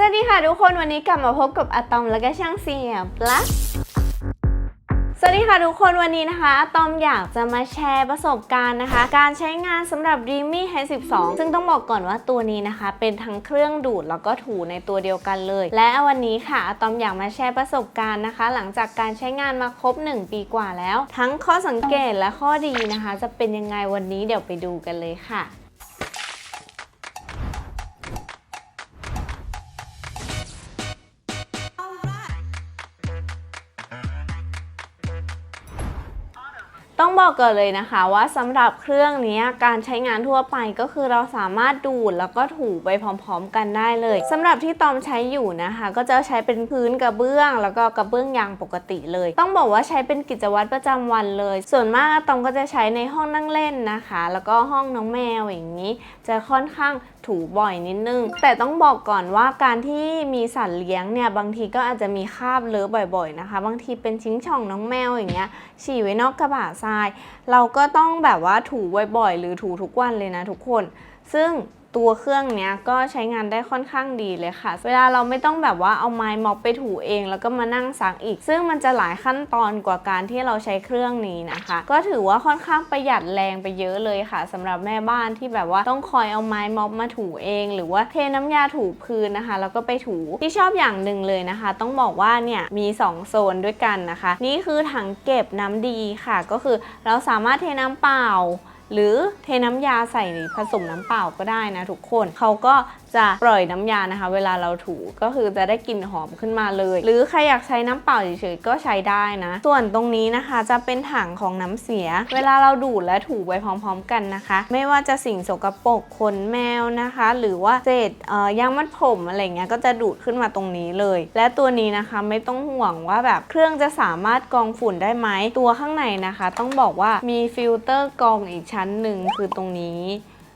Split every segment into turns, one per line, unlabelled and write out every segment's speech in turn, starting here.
สวัสดีค่ะทุกคนวันนี้กลับมาพบกับอะตอมแล้วก็ช่างเสียบละสวัสดีค่ะทุกคนวันนี้นะคะอะตอมอยากจะมาแชร์ประสบการณ์นะคะ การใช้งานสำหรับ Dreamy h 12ซึ่งต้องบอกก่อนว่าตัวนี้นะคะ เป็นทั้งเครื่องดูดแล้วก็ถูในตัวเดียวกันเลย และวันนี้ค่ะอะตอมอยากมาแชร์ประสบการณ์นะคะ หลังจากการใช้งานมาครบ 1 ปีกว่าแล้ว ทั้งข้อสังเกตและข้อดีนะคะ จะเป็นยังไงวันนี้เดี๋ยวไปดูกันเลยค่ะ ต้องบอกก่อนเลยนะคะว่าสำหรับเครื่องนี้การใช้งานทั่วไปก็คือเราสามารถดูดแล้วก็ถูไปพร้อมๆ กันได้เลยสำหรับที่ตอมใช้อยู่นะคะ ก็จะใช้เป็นพื้นกระเบื้อง แล้วก็กระเบื้องยางปกติเลย ต้องบอกว่าใช้เป็นกิจวัตรประจำวันเลย ส่วนมากตอมก็จะใช้ในห้องนั่งเล่นนะคะ แล้วก็ห้องน้องแมวอย่างนี้ จะค่อนข้าง ถูบ่อยนิดนึง แต่ต้องบอกก่อนว่าการที่มีสัตว์เลี้ยงเนี่ยบางทีก็อาจจะมีคราบเลอะบ่อยๆนะคะ บางทีเป็นชิ้งช่องน้องแมวอย่างเงี้ยฉี่ไว้นอกกระบะทราย เราก็ต้องแบบว่าถูบ่อยๆ หรือถูทุกวันเลยนะทุกคน ซึ่ง ตัวเครื่องเนี้ยก็ใช้งานได้ค่อนข้างดีเลยค่ะ เวลาเราไม่ต้องแบบว่าเอาไม้ม็อบไปถูเอง แล้วก็มานั่งซักอีก ซึ่งมันจะหลายขั้นตอนกว่าการที่เราใช้เครื่องนี้นะคะ ก็ถือว่าค่อนข้างประหยัดแรงไปเยอะเลยค่ะสำหรับแม่บ้านที่แบบว่าต้องคอยเอาไม้ม็อบมาถูเอง หรือว่าเทน้ำยาถูพื้นนะคะ แล้วก็ไปถูที่ชอบอย่างหนึ่งเลยนะคะ ต้องบอกว่าเนี่ยมี 2 โซนด้วยกันนะคะ นี่คือถังเก็บน้ำดีค่ะ ก็คือเราสามารถเทน้ำเปล่า หรือเทน้ำยาใส่ผสมน้ำเปล่าก็ได้นะทุกคนเขาก็จะปล่อยน้ำยานะคะ เวลาเราถูก็คือจะได้กลิ่นหอมขึ้นมาเลย หรือใครอยากใช้น้ำเปล่าเฉยๆก็ใช้ได้นะ ส่วนตรงนี้นะคะจะเป็นถังของน้ำเสีย เวลาเราดูดและถูไปพร้อม ๆ กันนะคะ ไม่ว่าจะสิ่งสกปรกขนแมวนะคะ หรือว่าเศษเอ่อยางมัดผมอะไรเงี้ยก็จะดูดขึ้นมาตรงนี้เลย และตัวนี้นะคะไม่ต้องห่วงว่าแบบเครื่องจะสามารถกรองฝุ่นได้ไหมตัวข้างในนะคะ ต้องบอกว่ามีฟิลเตอร์กรองอีกชั้นหนึ่งคือตรงนี้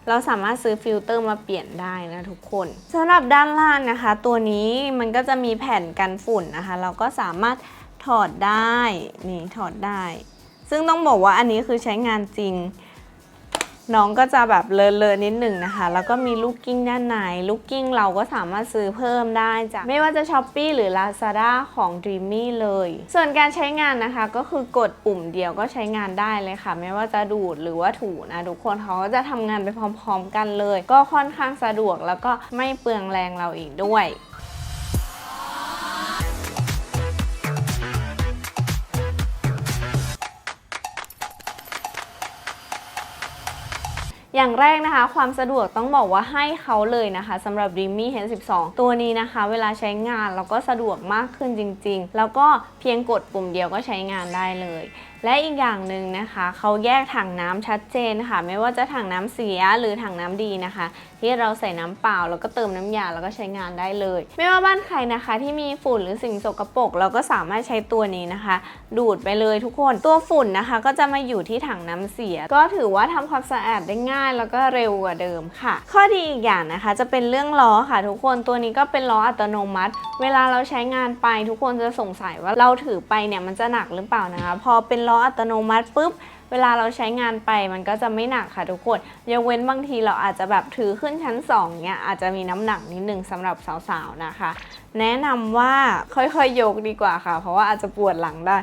เราสามารถซื้อฟิลเตอร์มาเปลี่ยนได้นะทุกคนสำหรับด้านล่างนะคะ ตัวนี้มันก็จะมีแผ่นกันฝุ่นนะคะ เราก็สามารถถอดได้นี่ถอดได้ ซึ่งต้องบอกว่าอันนี้คือใช้งานจริง น้องก็จะแบบเลอะเลอะๆนิดหนึ่งนะคะ แล้วก็มีลูกกิ้งด้านในลูกกิ้งเราก็สามารถซื้อเพิ่มได้จากไม่ว่าจะ s h อ p e e หรือ Lazada ของ Dreamy เลย ส่วนการใช้งานนะคะก็คือกดปุ่มเดียวก็ใช้งานได้เลยค่ะ ไม่ว่าจะดูดหรือว่าถูนะทุกคนเขาก็จะทำงานไปพร้อมๆกันเลย ก็ค่อนข้างสะดวกแล้วก็ไม่เปลืองแรงเราอีกด้วย อย่างแรกนะคะ ความสะดวกต้องบอกว่าให้เขาเลยนะคะสำหรับ Dreamy Hand 12 ตัวนี้นะคะ เวลาใช้งานเราก็สะดวกมากขึ้นจริง ๆ แล้วก็เพียงกดปุ่มเดียวก็ใช้งานได้เลย และอีกอย่างหนึ่งนะคะเขาแยกถังน้ำชัดเจนค่ะ ไม่ว่าจะถังน้ำเสียหรือถังน้ำดีนะคะ ที่เราใส่น้ำเปล่าแล้วก็เติมน้ำยาแล้วก็ใช้งานได้เลย ไม่ว่าบ้านใครนะคะ ที่มีฝุ่นหรือสิ่งสกปรกเราก็สามารถใช้ตัวนี้นะคะ ดูดไปเลยทุกคนตัวฝุ่นนะคะ ก็จะมาอยู่ที่ถังน้ำเสีย ก็ถือว่าทำความสะอาดได้ง่าย แล้วก็เร็วกว่าเดิมค่ะ ข้อดีอีกอย่างนะคะ จะเป็นเรื่องล้อค่ะ ทุกคนตัวนี้ก็เป็นล้ออัตโนมัติ เวลาเราใช้งานไปทุกคนจะสงสัยว่าเราถือไปเนี่ยมันจะหนักหรือเปล่านะคะพอเป็นล้อ้อัตโนมัติปุ๊บเวลาเราใช้งานไปมันก็จะไม่หนักค่ะทุกคนยกเว้นบางทีเราอาจจะแบบถือขึ้นชั้น2เนี่ยอาจจะมีน้ำหนักนิดนึงสำหรับสาวๆนะคะ แนะนำว่าค่อยๆยกดีกว่าค่ะ เพราะว่าอาจจะปวดหลังได้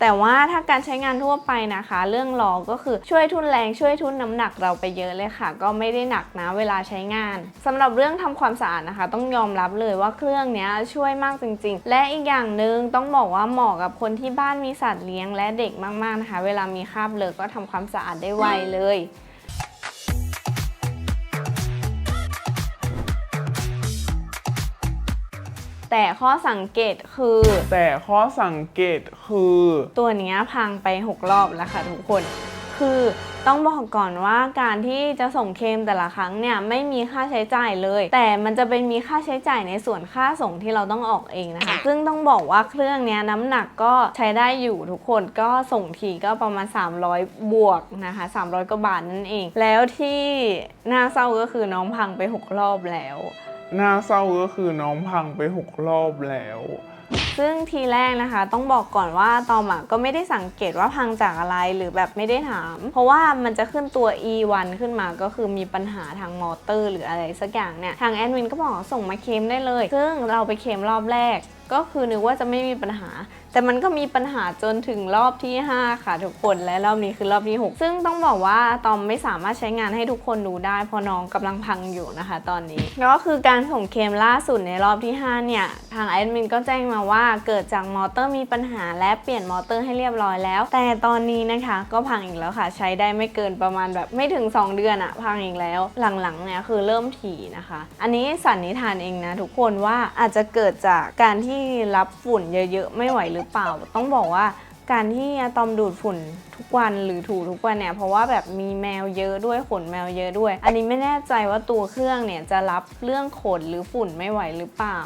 แต่ว่าถ้าการใช้งานทั่วไปนะคะ เรื่องล้อก็คือช่วยทุนแรงช่วยทุนน้ำหนักเราไปเยอะเลยค่ะ ก็ไม่ได้หนักนะเวลาใช้งานสำหรับเรื่องทำความสะอาดนะคะ ต้องยอมรับเลยว่าเครื่องนี้ช่วยมากจริง ๆ และอีกอย่างหนึ่งต้องบอกว่าเหมาะกับคนที่บ้านมีสัตว์เลี้ยงและเด็กมากๆนะคะ เวลามีคราบเลอะก็ทำความสะอาดได้ไวเลย แต่ข้อสังเกตคือ
แต่ข้อสังเกตคือ
ตัวเนี้ยพังไป 6 รอบแล้วค่ะทุกคน คือต้องบอกก่อนว่าการที่จะส่งเคลมแต่ละครั้งเนี่ยไม่มีค่าใช้จ่ายเลย แต่มันจะเป็นมีค่าใช้จ่ายในส่วนค่าส่งที่เราต้องออกเองนะคะ ซึ่งต้องบอกว่าเครื่องเนี้ยน้ำหนักก็ใช้ได้อยู่ทุกคนก็ส่งทีก็ประมาณ 300 บวกนะคะ 300กว่าบาทนั่นเอง แล้วที่น่าเศร้าก็คือน้องพังไป 6 รอบแล้ว
ห น่าเศร้าก็คือน้องพังไปหกรอบแล้ว
ซึ่งทีแรกนะคะ ต้องบอกก่อนว่าตอมอะก็ไม่ได้สังเกตว่าพังจากอะไรหรือแบบไม่ได้ถาม เพราะว่ามันจะขึ้นตัว E1 ขึ้นมาก็คือมีปัญหาทางมอเตอร์ หรืออะไรสักอย่างเนี่ย ทางแอดมินก็บอกส่งมาเคลมได้เลย ซึ่งเราไปเคลมรอบแรก ก็คือนึกว่าจะไม่มีปัญหา แต่มันก็มีปัญหาจนถึงรอบที่ 5 ค่ะทุกคนและรอบนี้คือรอบที่ 6 ซึ่งต้องบอกว่าตอมไม่สามารถใช้งานให้ทุกคนดูได้เพราะน้องกำลังพังอยู่นะคะ ตอนนี้ก็คือการส่งเคมล่าสุดในรอบที่ 5 เนี่ย ทางแอดมินก็แจ้งมาว่าเกิดจากมอเตอร์มีปัญหาและเปลี่ยนมอเตอร์ให้เรียบร้อยแล้ว แต่ตอนนี้นะคะก็พังอีกแล้วค่ะ ใช้ได้ไม่เกินประมาณแบบไม่ถึง 2 เดือนอะพังอีกแล้ว หลังๆเนี่ยคือเริ่มถี่นะคะ อันนี้สันนิษฐานเองนะทุกคนว่าอาจจะเกิดจากการที่รับฝุ่นเยอะๆไม่ไหวหรือเปล่า ต้องบอกว่า การที่อะตอมดูดฝุ่นทุกวันหรือถูทุกวันเนี่ยเพราะว่าแบบมีแมวเยอะด้วยขนแมวเยอะด้วย อันนี้ไม่แน่ใจว่าตัวเครื่องเนี่ยจะรับเรื่องขนหรือฝุ่นไม่ไหวหรือเปล่า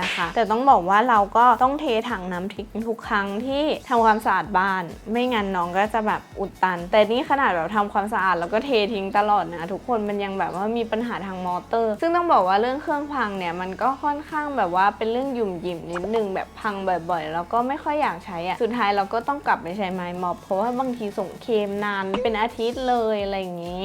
นะคะ แต่ต้องบอกว่าเราก็ต้องเทถังน้ำทิ้งทุกครั้งที่ทำความสะอาดบ้าน ไม่งั้นน้องก็จะแบบอุดตัน แต่นี่ขนาดแบบทำความสะอาดแล้วก็เททิ้งตลอดนะทุกคนมันยังแบบว่ามีปัญหาทางมอเตอร์ ซึ่งต้องบอกว่าเรื่องเครื่องพังเนี่ยมันก็ค่อนข้างแบบว่าเป็นเรื่องหยุ่มหยิมนิดนึงแบบพังบ่อย ๆ แล้วก็ไม่ค่อยอยากใช้อะสุดท้ายเราก็ต้องกลับไปใช้ไม้ม็อบเพราะว่าบางทีส่งเคมนานเป็นอาทิตย์เลยอะไรอย่างนี้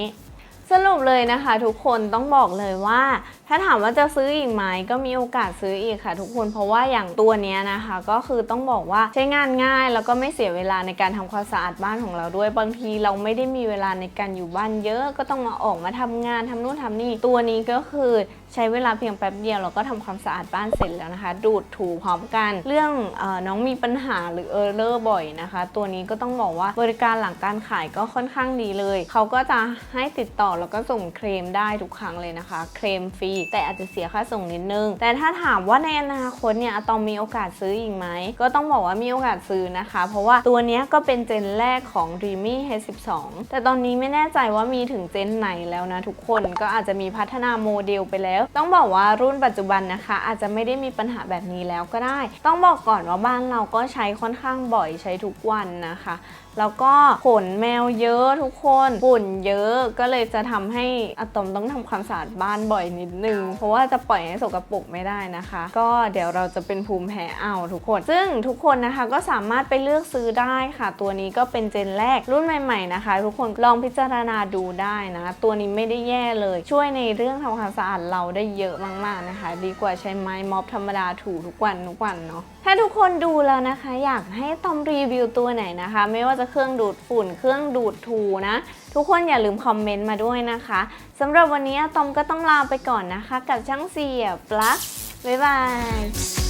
สรุปเลยนะคะทุกคนต้องบอกเลยว่า ถ้าถามว่าจะซื้ออีกไหมก็มีโอกาสซื้ออีกค่ะ ทุกคนเพราะว่าอย่างตัวนี้นะคะ ก็คือต้องบอกว่าใช้งานง่ายแล้วก็ไม่เสียเวลาในการทำความสะอาดบ้านของเราด้วยบางทีเราไม่ได้มีเวลาในการอยู่บ้านเยอะก็ต้องมาออกมาทำงานทำนู่นทำนี่ตัวนี้ก็คือใช้เวลาเพียงแป๊บเดียวเราก็ทำความสะอาดบ้านเสร็จแล้วนะคะ ดูดถูพร้อมกัน เรื่องออน้องมีปัญหาหรือเออร์เลอร์บ่อยนะคะ ตัวนี้ก็ต้องบอกว่าบริการหลังการขายก็ค่อนข้างดีเลยเขาก็จะให้ติดต่อแล้วก็ส่งเคลมได้ทุกครั้งเลยนะคะ เคลมฟรี แต่อาจจะเสียค่าส่งนิดนึง แต่ถ้าถามว่าในอนาคตเนี่ยอะตอมมีโอกาสซื้ออีกไหม ก็ต้องบอกว่ามีโอกาสซื้อนะคะ เพราะว่าตัวนี้ก็เป็นเจนแรกของ Dreamy H12 แต่ตอนนี้ไม่แน่ใจว่ามีถึงเจนไหนแล้วนะทุกคนก็อาจจะมีพัฒนาโมเดลไปแล้ว ต้องบอกว่ารุ่นปัจจุบันนะคะ อาจจะไม่ได้มีปัญหาแบบนี้แล้วก็ได้ ต้องบอกก่อนว่าบ้านเราก็ใช้ค่อนข้างบ่อยใช้ทุกวันนะคะ แล้วก็ขนแมวเยอะทุกคนฝุ่นเยอะก็เลยจะะทำให้อะตอมต้องทำความสะอาดบ้านบ่อยนิดนึง เพราะว่าจะปล่อยให้สกปรกไม่ได้นะคะ ก็เดี๋ยวเราจะเป็นภูมิแพ้เอาทุกคน ซึ่งทุกคนนะคะก็สามารถไปเลือกซื้อได้ค่ะ ตัวนี้ก็เป็นเจนแรกรุ่นใหม่ๆนะคะ ทุกคนลองพิจารณาดูได้นะ ตัวนี้ไม่ได้แย่เลย ช่วยในเรื่องทำความสะอาดเราได้เยอะมากๆนะคะ ดีกว่าใช้ไม้ม็อบธรรมดาถูทุกวันทุกวันเนาะถ้าทุกคนดูแล้วนะคะ อยากให้ตอมรีวิวตัวไหนนะคะ ไม่ว่าจะเครื่องดูดฝุ่นเครื่องดูดถูนะ ทุกคนอย่าลืมคอมเมนต์มาด้วยนะคะสำหรับวันนี้อะตอมก็ต้องลาไปก่อนนะคะ กับช่างเสียบลักบ๊ายบาย